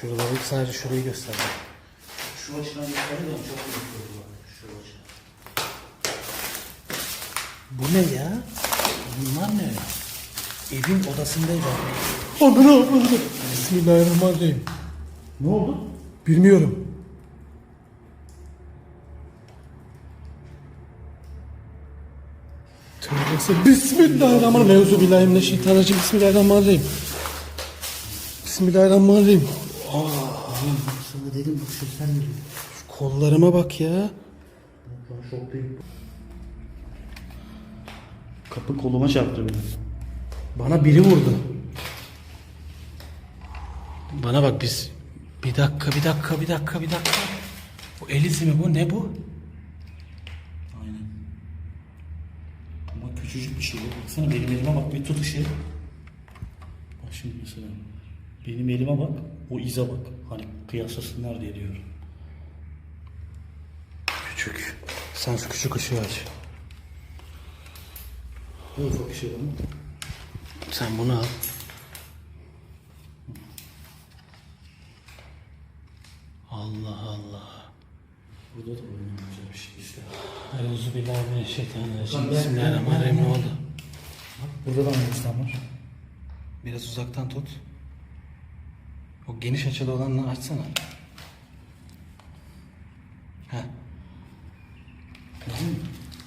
Şuraları sadece şurayı gösterdim. Şu açıdan göstereyim çok. Şu açıdan. Bu ne ya? Bunlar ne? Evin odasındaydı. Ananı avradı. Bismillahirrahmanirrahim. Ne oldu? Bilmiyorum. Tövbe Bismillahirrahmanirrahim. Euzubillahimineşşeytanirracim. Bismillahirrahmanirrahim. Bismillahirrahmanirrahim. Sana dedim bu sesten geliyor. Şu kollarıma bak ya. Ben şoktayım. Kapı koluma çarptı beni. Bana biri vurdu. Bana bak biz bir dakika bir dakika bir dakika bir dakika. Bu el izi mi bu ne bu? Aynen. Ama küçücük bir şey. Baksana benim elime bak bir tut ışığı. Bak şimdi mesela. Benim elime bak. O ize bak. Hani kıyaslasınlar diye diyorum. Küçük. Sen şu küçük ışığı aç. Ne ufak şey ama. Sen bunu al. Allah Allah. Burada da oynamayacak bir şey işte. Euzubillahimineşşeytanirracim. Bismillahirrahmanirrahim ne oldu? Burada da İslam var. Biraz uzaktan tut. O geniş açılı olanını açsana. Heh.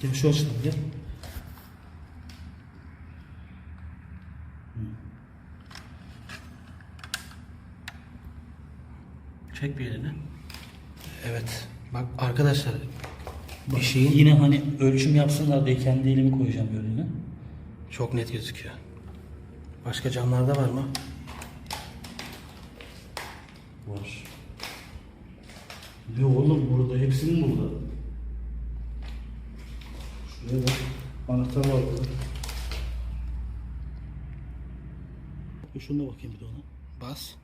Gel şu açıdan gel. Çek bir elini. Evet. Bak arkadaşlar bir şeyin Yine hani ölçüm yapsınlar diye kendi elimi koyacağım önüne. çok net gözüküyor. Başka camlarda var mı? Var. Ne oğlum burada? Hepsinin burada. Şuraya bak. Anahtar var burada. Bir Şuna bakayım bir de ona. Bas.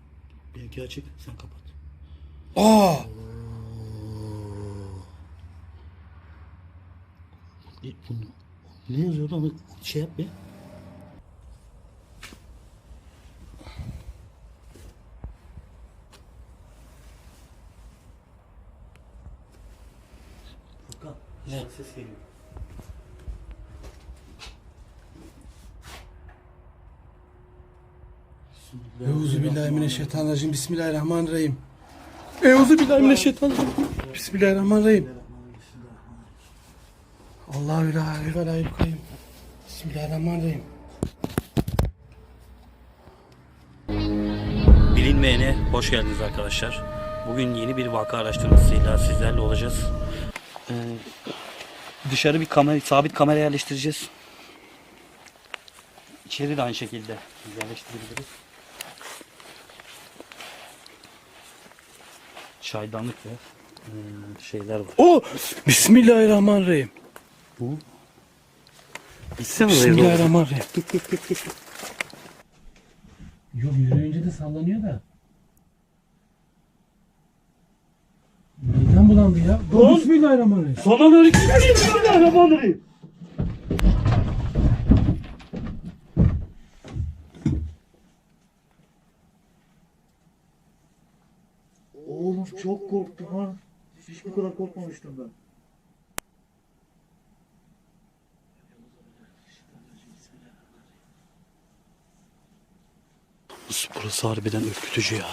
Benimki açık. Sen kapat. Aa! E, bunu, ne yazıyor lan? Şey yap bir. Furkan. Ne? Ses geliyor. Euzubillahimineşşeytanirracim. Bismillahirrahmanirrahim. Euzubillahimineşşeytanirracim. Bismillahirrahmanirrahim. Allahu la ilahe ve la yukayyim. Bismillahirrahmanirrahim. Bilinmeyene hoş geldiniz arkadaşlar. Bugün yeni bir vaka araştırmasıyla sizlerle olacağız. Ee, dışarı bir kamera, sabit kamera yerleştireceğiz. İçeri de aynı şekilde yerleştirebiliriz. Çaydanlık ve e, şeyler var. O Bismillahirrahmanirrahim. Bu. Gitsene Bismillahirrahmanirrahim. Yok yürüyünce de sallanıyor da. Midem bulandı ya. Dur, Bismillahirrahmanirrahim. Sana ne Bismillahirrahmanirrahim. Oğlum çok korktum ha. Hiç bu kadar korkmamıştım ben. Burası harbiden ürkütücü ya.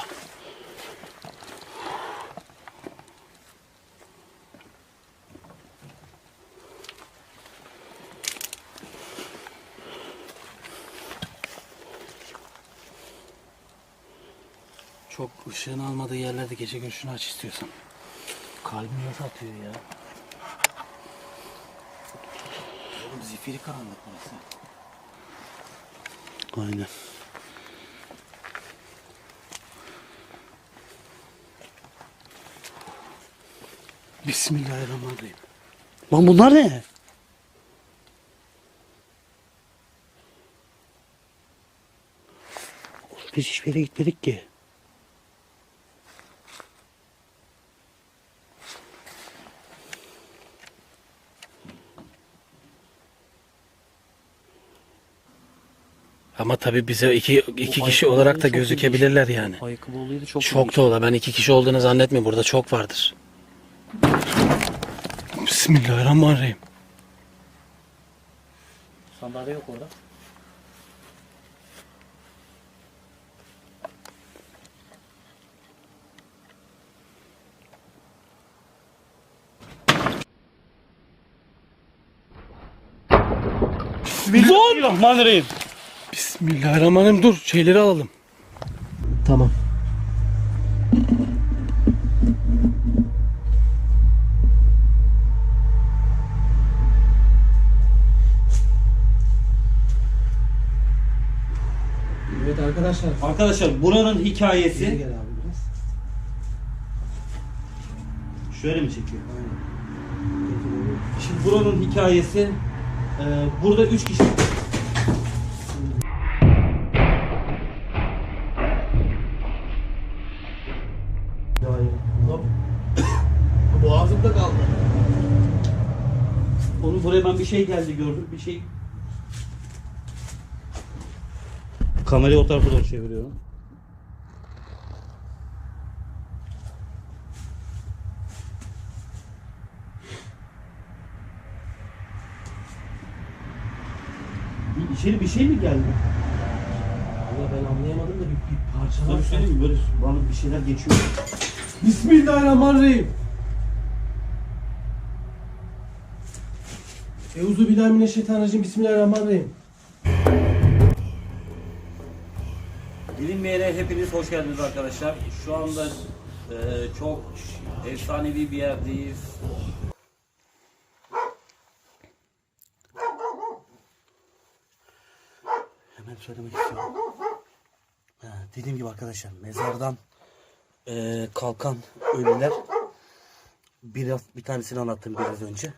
Çok ışığın almadığı yerlerde gece gün şunu aç istiyorsan. Kalbim nasıl atıyor ya? Oğlum zifiri karanlık burası. Aynen. Bismillahirrahmanirrahim. Lan bunlar ne? Biz hiçbir yere gitmedik ki. Ama tabii bize iki, iki Bu kişi ayakkabı olarak da çok gözükebilirler ilginç. yani. Ayakkabı olayı da çok Çok ilginç. da ola. Ben iki kişi olduğunu zannetmiyorum. Burada çok vardır. Bismillahirrahmanirrahim. Sandalye yok orada. Bismillahirrahmanirrahim. Bismillahirrahmanirrahim. Dur şeyleri alalım. Tamam. Evet arkadaşlar. Arkadaşlar buranın Geri hikayesi gel abi biraz. şöyle mi çekiyor? Aynen. Şimdi buranın hikayesi e, burada 3 kişi bir şey geldi gördüm. Bir şey Kamerayı o tarafa doğru çeviriyorum. Bir, içeri bir şey mi geldi? Valla ben anlayamadım da bir, bir parça Sana bir şey diyeyim mi? Böyle bana bir şeyler geçiyor. Bismillahirrahmanirrahim. Euzu billahi mineşşeytanirracim. Bismillahirrahmanirrahim. Bilinmeyene hepiniz hoş geldiniz arkadaşlar. Şu anda e, çok efsanevi bir yerdeyiz. Hemen söylemek istiyorum. Ha, dediğim gibi arkadaşlar mezardan e, kalkan ölüler biraz bir tanesini anlattım biraz önce.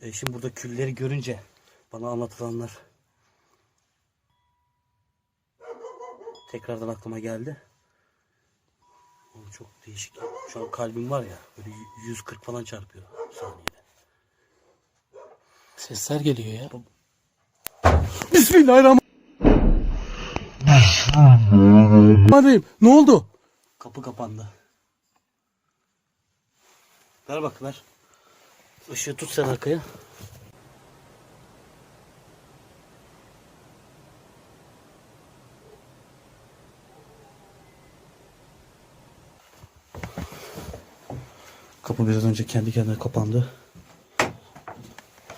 E, şimdi burada külleri görünce bana anlatılanlar tekrardan aklıma geldi. Oğlum çok değişik. Şu an kalbim var ya böyle 140 falan çarpıyor saniyede. Sesler geliyor ya. Bismillahirrahmanirrahim. Ne oldu? Kapı kapandı. Ver bak ver. Işığı tut sen arkaya. Kapı biraz önce kendi kendine kapandı.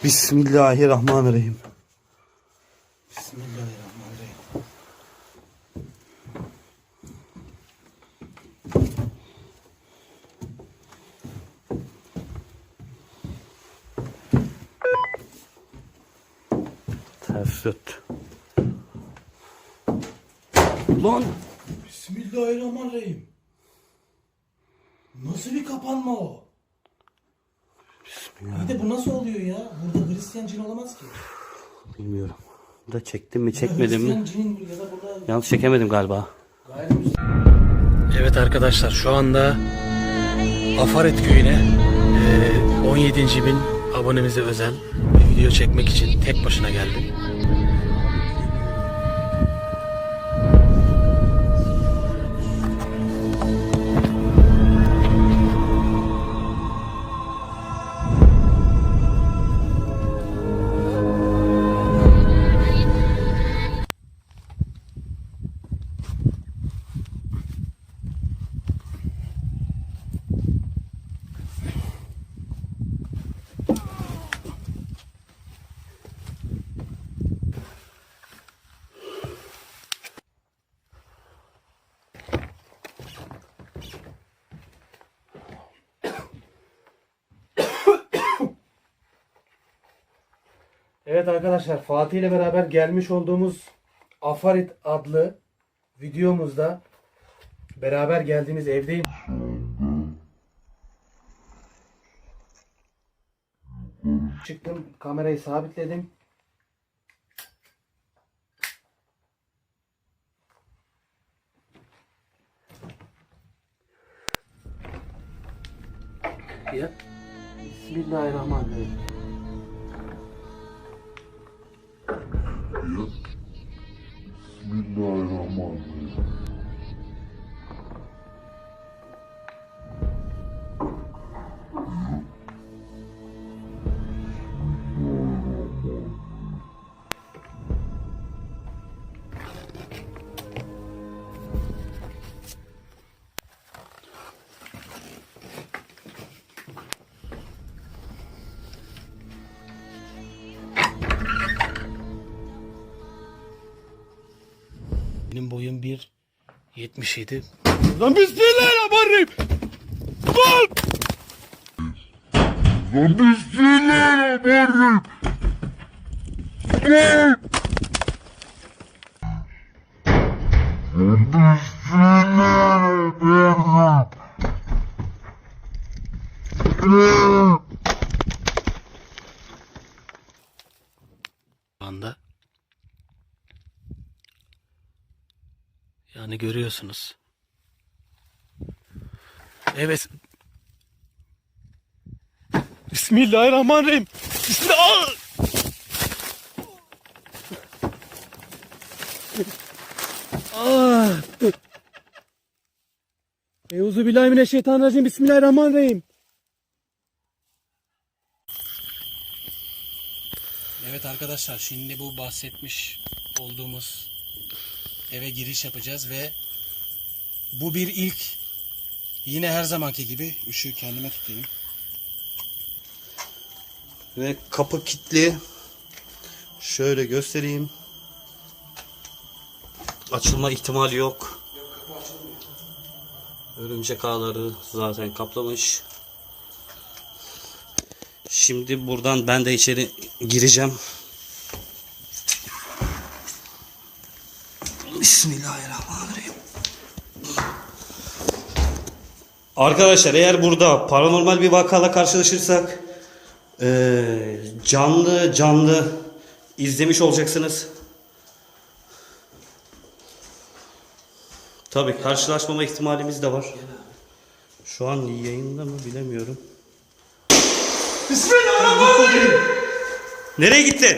Bismillahirrahmanirrahim. Bismillahirrahmanirrahim. Öt. Lan Bismillahirrahmanirrahim. Nasıl bir kapanma o? Bismillah. Bir de bu nasıl oluyor ya? Burada Hristiyan cin olamaz ki. Bilmiyorum. Da çektim mi çekmedim mi? Hristiyan cin ya da burada Yalnız çekemedim galiba. gayrimüslim. Evet arkadaşlar şu anda Afaret köyüne e, 17. bin abonemize özel video çekmek için tek başına geldim. Evet arkadaşlar Fatih ile beraber gelmiş olduğumuz Afarit adlı videomuzda beraber geldiğimiz evdeyim. Çıktım kamerayı sabitledim. Ya. Bismillahirrahmanirrahim. Benim boyum 1.77. Lan bismillahirrahmanirrahim. Lan! Lan bismillahirrahmanirrahim. Lan! Şu anda yani görüyorsunuz. Evet. Bismillahirrahmanirrahim. Bismillah. Ah. Euzu billahi mineşşeytanirracim. Bismillahirrahmanirrahim. Evet arkadaşlar şimdi bu bahsetmiş olduğumuz eve giriş yapacağız ve bu bir ilk. Yine her zamanki gibi ışığı kendime tutayım. Ve kapı kilitli. Şöyle göstereyim. Açılma ihtimali yok. Örümcek ağları zaten kaplamış. Şimdi buradan ben de içeri gireceğim. Arkadaşlar eğer burada paranormal bir vakayla karşılaşırsak eee, canlı canlı izlemiş olacaksınız. Tabii karşılaşmama ihtimalimiz de var. Şu an yayında mı bilemiyorum. Bismillahirrahmanirrahim. Nereye gittin?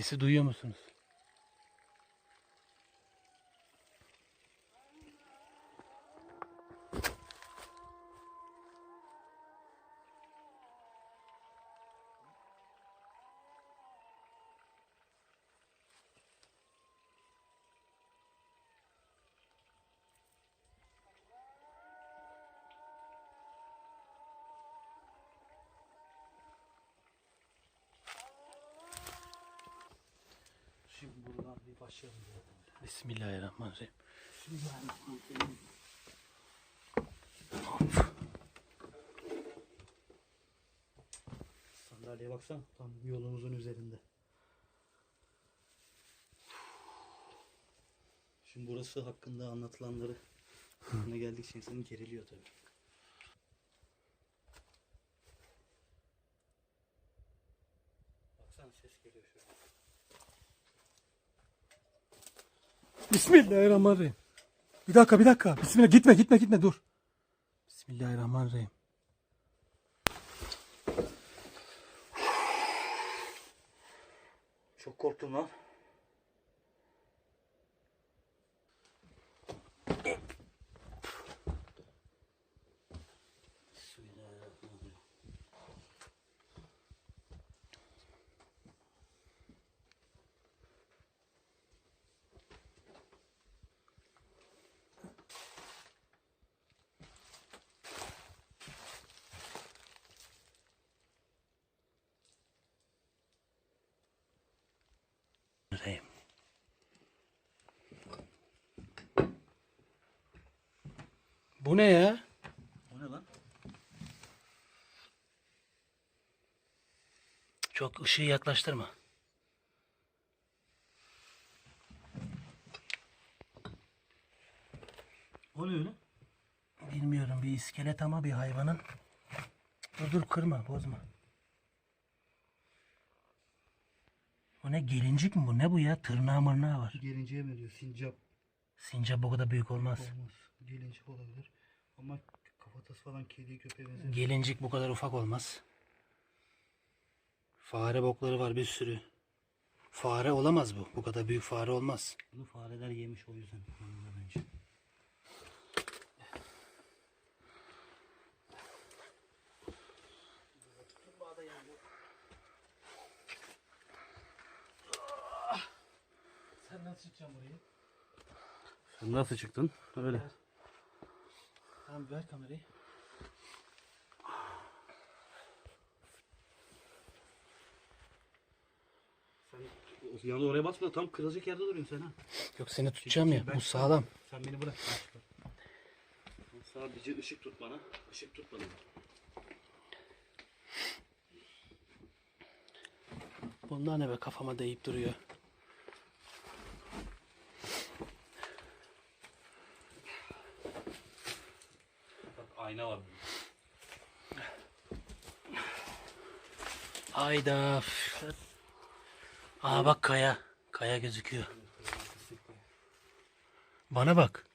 Sesi duyuyor musunuz? Şimdi başlayalım. Bismillahirrahmanirrahim. Sandalyeye baksana tam yolumuzun üzerinde. Şimdi burası hakkında anlatılanları ne geldikçe insanın geriliyor tabii. Baksana ses geliyor şu an. Bismillahirrahmanirrahim. Bir dakika bir dakika. Bismillah gitme gitme gitme dur. Bismillahirrahmanirrahim. Çok korktum lan. Bismillahirrahmanirrahim. Bu ne ya? O ne lan? Çok ışığı yaklaştırma. O ne öyle? Bilmiyorum bir iskelet ama bir hayvanın. Dur dur kırma bozma. O Bu ne gelincik mi bu? Ne bu ya? Tırnağı mırnağı var. Gelinceye mi diyor? Sincap Sincap bu kadar büyük olmaz. olmaz. Gelincik olabilir. Ama kafatası falan kediye köpeğe benzer. Gelincik bu kadar ufak olmaz. Fare bokları var bir sürü. Fare olamaz bu. Bu kadar büyük fare olmaz. Bunu fareler yemiş o yüzden. bence. Sen nasıl çıkacaksın burayı? Sen nasıl çıktın? Öyle. Tamam ver kamerayı. Yanı oraya basma tam kırılacak yerde duruyorsun sen ha. Yok seni tutacağım ya. Bu sağlam. Sen beni bırak. Sadece ışık tut bana. Işık tut bana. Bunlar ne be kafama değip duruyor. Bak ayna var. Hayda. Aa bak kaya. Kaya gözüküyor. Bana bak.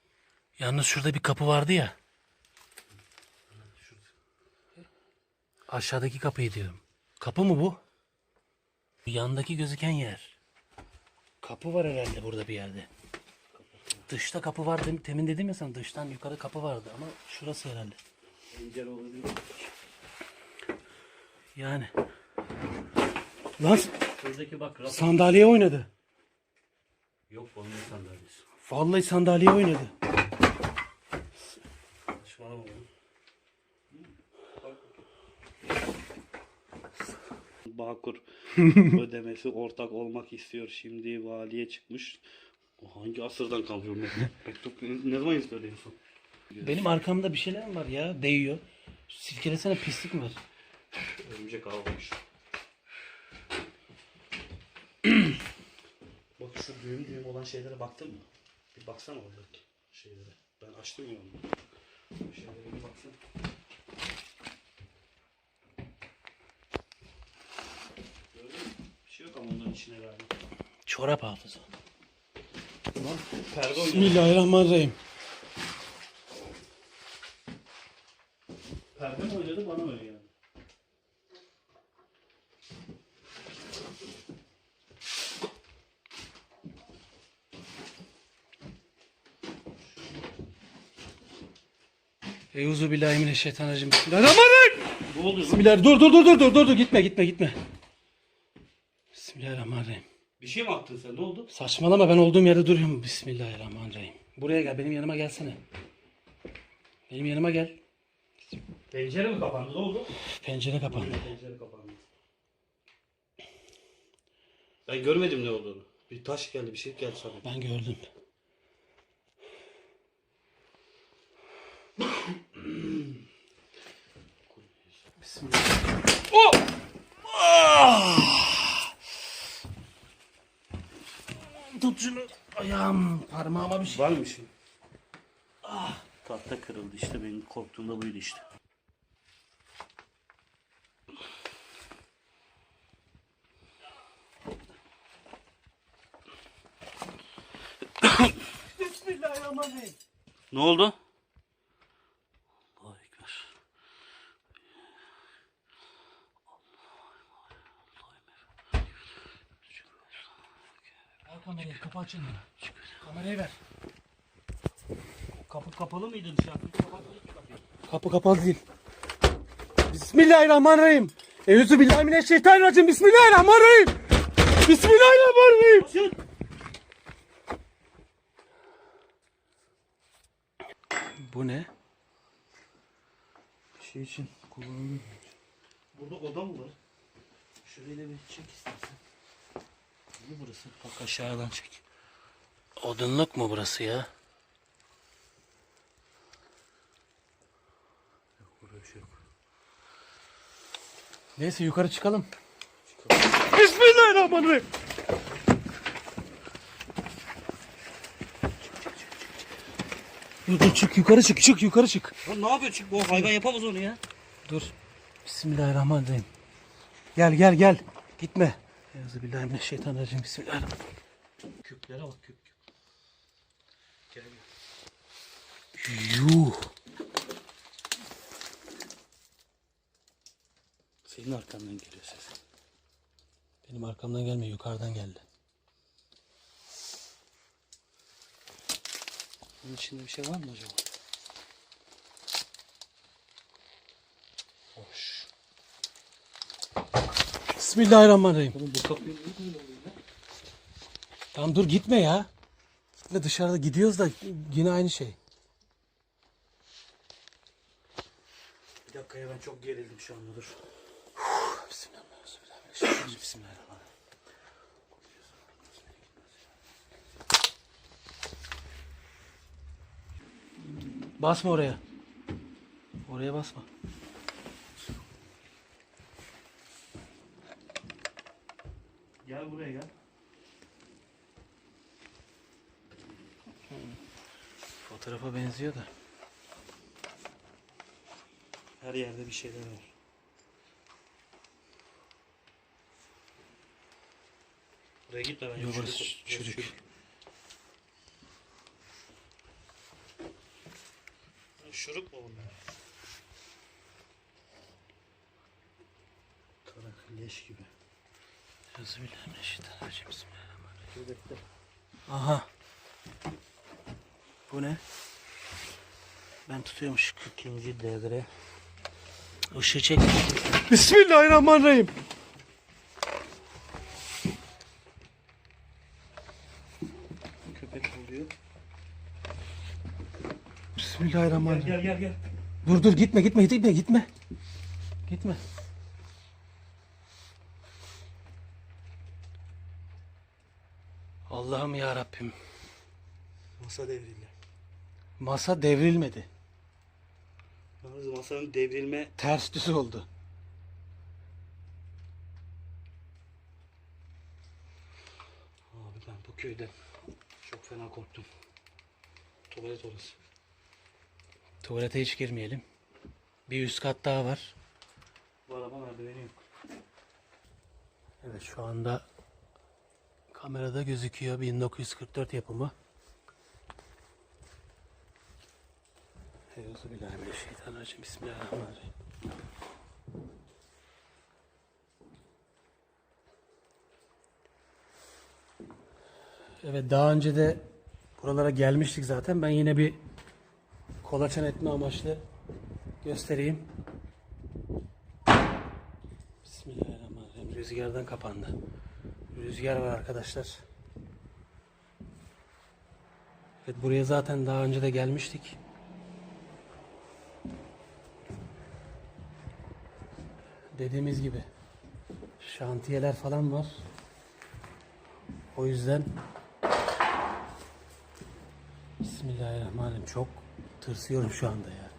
Yalnız şurada bir kapı vardı ya. Aşağıdaki kapıyı diyorum. Kapı mı bu? Yandaki gözüken yer. Kapı var herhalde burada bir yerde. Dışta kapı var. Temin dedim ya sana dıştan yukarı kapı vardı ama şurası herhalde. Yani. Lan Şuradaki bak raf. sandalye oynadı. Yok onun sandalyesi. Vallahi sandalye oynadı. Saçmalama oğlum. Bağkur ödemesi ortak olmak istiyor. Şimdi valiye çıkmış. O hangi asırdan kalıyor mektup? Mektup ne, ne zaman istedi en son? Benim arkamda bir şeyler mi var ya? Değiyor. Silkelesene pislik mi var? Örümcek almış. Bak şu düğüm düğüm olan şeylere baktın mı? Bir baksana oradaki şeylere. Ben açtım ya onu. Şeylere bir baksana. Gördün mü? Bir şey yok ama onların içine galiba. Çorap hafıza. Ulan perde oynuyor. Bismillahirrahmanirrahim. Perde mi oynadı bana öyle yani. Eyuzu billahi mineşşeytanirracim. Bismillahirrahmanirrahim. Ne oldu? Bismillah. Dur dur dur dur dur dur dur gitme gitme gitme. Bismillahirrahmanirrahim. Bir şey mi attın sen? Ne oldu? Saçmalama ben olduğum yerde duruyorum. Bismillahirrahmanirrahim. Buraya gel benim yanıma gelsene. Benim yanıma gel. Pencere mi kapandı? Ne oldu? Pencere kapandı. Pencere kapandı. Ben görmedim ne olduğunu. Bir taş geldi, bir şey geldi sana. Ben gördüm. Bismillah. Oh! Ah! Tut şunu. Ayağım parmağıma bir şey. Var mı şey? Ah, tahta kırıldı işte benim korktuğumda buydu işte. Bismillahirrahmanirrahim. Ne oldu? Allahu Ekber. Al kamerayı kapı açılmıyor. Kamerayı ver. Kapı kapalı mıydı dışarı? Kapı kapalı değil. Bismillahirrahmanirrahim. Eûzü billahi mineşşeytanirracim. Bismillahirrahmanirrahim. Bismillahirrahmanirrahim. Bu ne? Bir şey için kullanılıyor. Burada oda mı var? Da bir çek istersen. Ne burası? Bak aşağıdan çek. Odunluk mu burası ya? Burada bir şey yok. Neyse yukarı çıkalım. Bismillahirrahmanirrahim. Dur dur çık yukarı çık çık yukarı çık. Lan ne yapıyor? Çık bu hayvan yapamaz onu ya. Dur. Bismillahirrahmanirrahim. Gel gel gel. Gitme. Euzubillahimineşşeytanirracim. Bismillahirrahmanirrahim. Küplere bak küp küp. Yuh. Senin arkandan geliyor ses. Benim arkamdan gelmiyor yukarıdan geldi. Bunun içinde bir şey var mı acaba? Hoş. Bismillahirrahmanirrahim. Oğlum bu kapıyı niye böyle? Tamam dur gitme ya. Gitme dışarıda gidiyoruz da yine aynı şey. Bir dakika ya ben çok gerildim şu anda dur. Bismillahirrahmanirrahim. Bismillahirrahmanirrahim. Basma oraya. Oraya basma. Gel buraya gel. Fotoğrafa benziyor da. Her yerde bir şeyler var. Buraya gitme bence. Yok, çürük- burası burası çürük. Şuruk mu bunlar? Tarak leş gibi. Bismillahirrahmanirrahim. Aha. Bu ne? Ben tutuyormuş. İkinci devre. Işığı çek. Bismillahirrahmanirrahim. Köpek oluyor. Bismillahirrahmanirrahim. Gel gel gel. Dur dur gitme gitme gitme gitme. Gitme. Allah'ım ya Rabbim. Masa devrildi. Masa devrilmedi. Yalnız masanın devrilme Ters düz oldu. Abi ben bu köyden çok fena korktum. Tuvalet orası. Tuvalete hiç girmeyelim. Bir üst kat daha var. Bu araba merdiveni yok. Evet şu anda kamerada gözüküyor 1944 yapımı. Euzubillahimineşşeytanirracim. Bismillahirrahmanirrahim. Evet daha önce de buralara gelmiştik zaten. Ben yine bir kolaçan etme amaçlı göstereyim. Bismillahirrahmanirrahim. Rüzgardan kapandı. Rüzgar var arkadaşlar. Evet buraya zaten daha önce de gelmiştik. Dediğimiz gibi şantiyeler falan var. O yüzden Bismillahirrahmanirrahim çok tırsıyorum şu anda ya.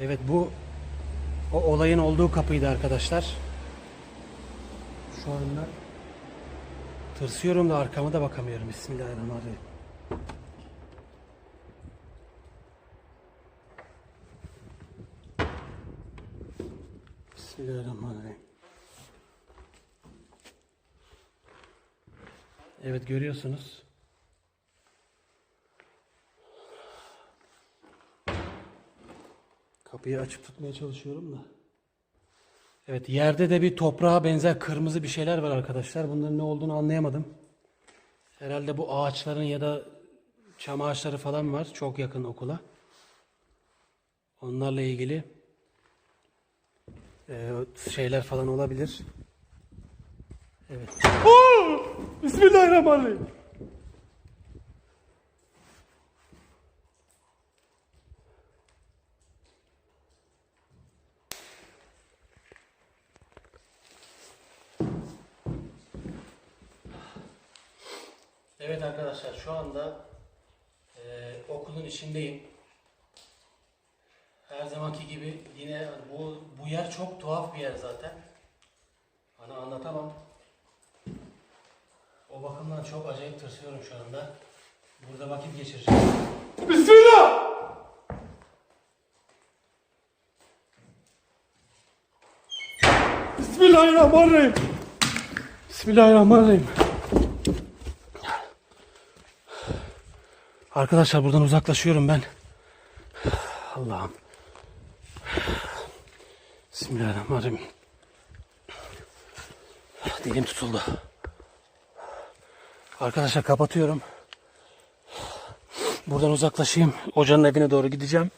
Evet bu o olayın olduğu kapıydı arkadaşlar. Şu anda tırsıyorum da arkama da bakamıyorum. Bismillahirrahmanirrahim. Evet görüyorsunuz. Kapıyı açık tutmaya çalışıyorum da. Evet yerde de bir toprağa benzer kırmızı bir şeyler var arkadaşlar. Bunların ne olduğunu anlayamadım. Herhalde bu ağaçların ya da çam ağaçları falan var çok yakın okula. Onlarla ilgili e, şeyler falan olabilir. Evet. Bismillahirrahmanirrahim. Evet arkadaşlar şu anda e, okulun içindeyim. Her zamanki gibi yine bu bu yer çok tuhaf bir yer zaten. Hani anlatamam. O bakımdan çok acayip tırsıyorum şu anda. Burada vakit geçireceğim. Bismillah! Bismillahirrahmanirrahim. Bismillahirrahmanirrahim. Arkadaşlar buradan uzaklaşıyorum ben. Allah'ım. Bismillahirrahmanirrahim. Dilim tutuldu. Arkadaşlar kapatıyorum. Buradan uzaklaşayım. Hocanın evine doğru gideceğim.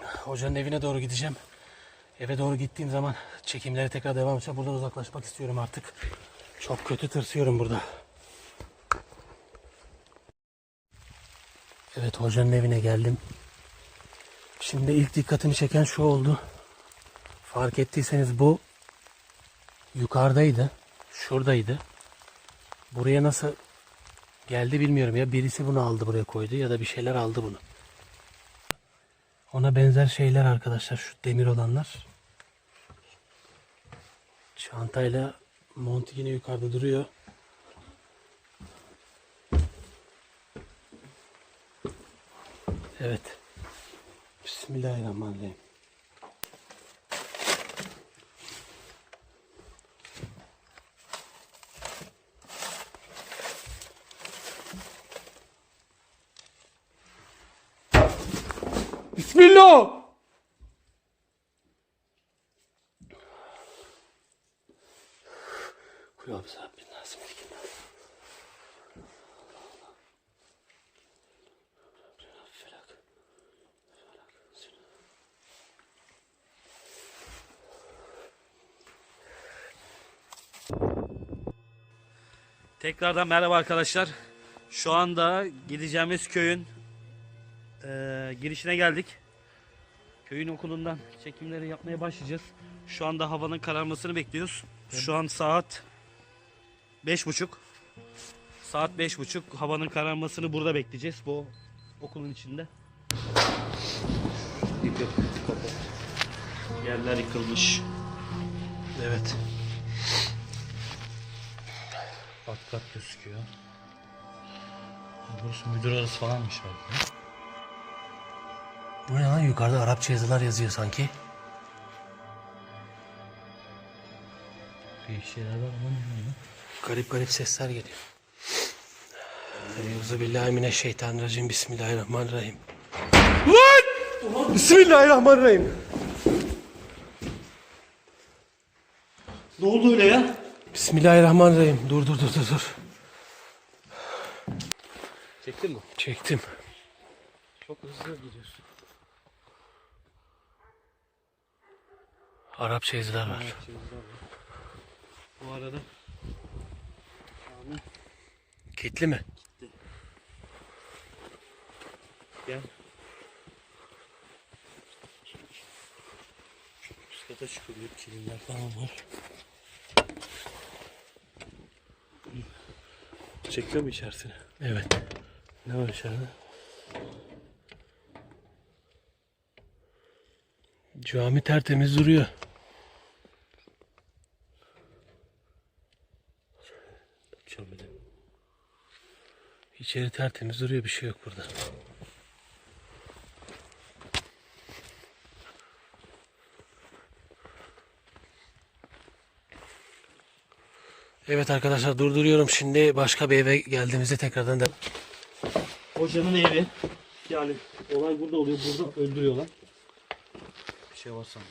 Hocanın evine doğru gideceğim. Eve doğru gittiğim zaman çekimlere tekrar devam edeceğim. Buradan uzaklaşmak istiyorum artık. Çok kötü tırsıyorum burada. Evet hocanın evine geldim. Şimdi ilk dikkatimi çeken şu oldu. Fark ettiyseniz bu yukarıdaydı. Şuradaydı. Buraya nasıl geldi bilmiyorum ya. Birisi bunu aldı buraya koydu ya da bir şeyler aldı bunu. Ona benzer şeyler arkadaşlar şu demir olanlar. Çantayla mont yine yukarıda duruyor. Evet. Bismillahirrahmanirrahim. Bismillah. Kul abi sen bir nasıl Tekrardan merhaba arkadaşlar. Şu anda gideceğimiz köyün eee, girişine geldik. Köyün okulundan çekimleri yapmaya başlayacağız. Şu anda havanın kararmasını bekliyoruz. Şu an saat beş buçuk. Saat beş buçuk. Havanın kararmasını burada bekleyeceğiz. Bu okulun içinde. Yıkık, kapat. Yerler yıkılmış. Evet. Kat kat gözüküyor. Burası müdür odası falanmış belki. Bu ne lan yukarıda Arapça yazılar yazıyor sanki. Bir şeyler var ama ne var? Garip garip sesler geliyor. Euzubillahimineşşeytanirracim. Bismillahirrahmanirrahim. Lan! Bismillahirrahmanirrahim. Ne oldu öyle ya? Bismillahirrahmanirrahim. Dur dur dur dur dur. Çektin mi? Çektim. Çok hızlı gidiyorsun. Arapça yazılar var. Bu arada Kitli mi? gel. Üst kata çıkılıyor. Kilimler falan var. Çekiyor mu içerisine? Evet. Ne var içeride? Cami tertemiz duruyor. Camide. İçeri tertemiz duruyor. Bir şey yok burada. Evet arkadaşlar durduruyorum. Şimdi başka bir eve geldiğimizde tekrardan da Hocanın evi. Yani olay burada oluyor. Burada öldürüyorlar. Şey var sanırım.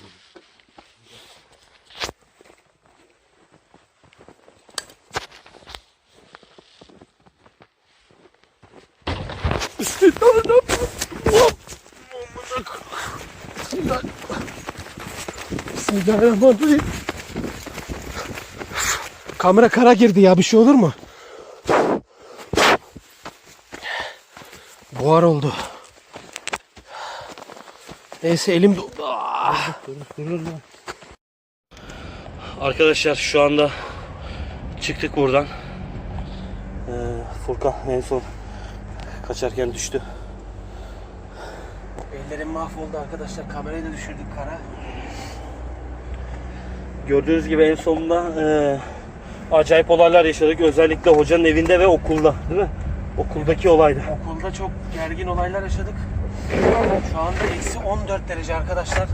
Bismillahirrahmanirrahim. Kamera kara girdi ya bir şey olur mu? Buhar oldu. Neyse elim! Arkadaşlar şu anda çıktık buradan. Ee, Furkan en son kaçarken düştü. Ellerim mahvoldu arkadaşlar. Kamerayı da düşürdük kara. Gördüğünüz gibi en sonunda e, acayip olaylar yaşadık. Özellikle hocanın evinde ve okulda değil mi? Okuldaki olaydı. Okulda çok gergin olaylar yaşadık. Şu anda eksi 14 derece arkadaşlar.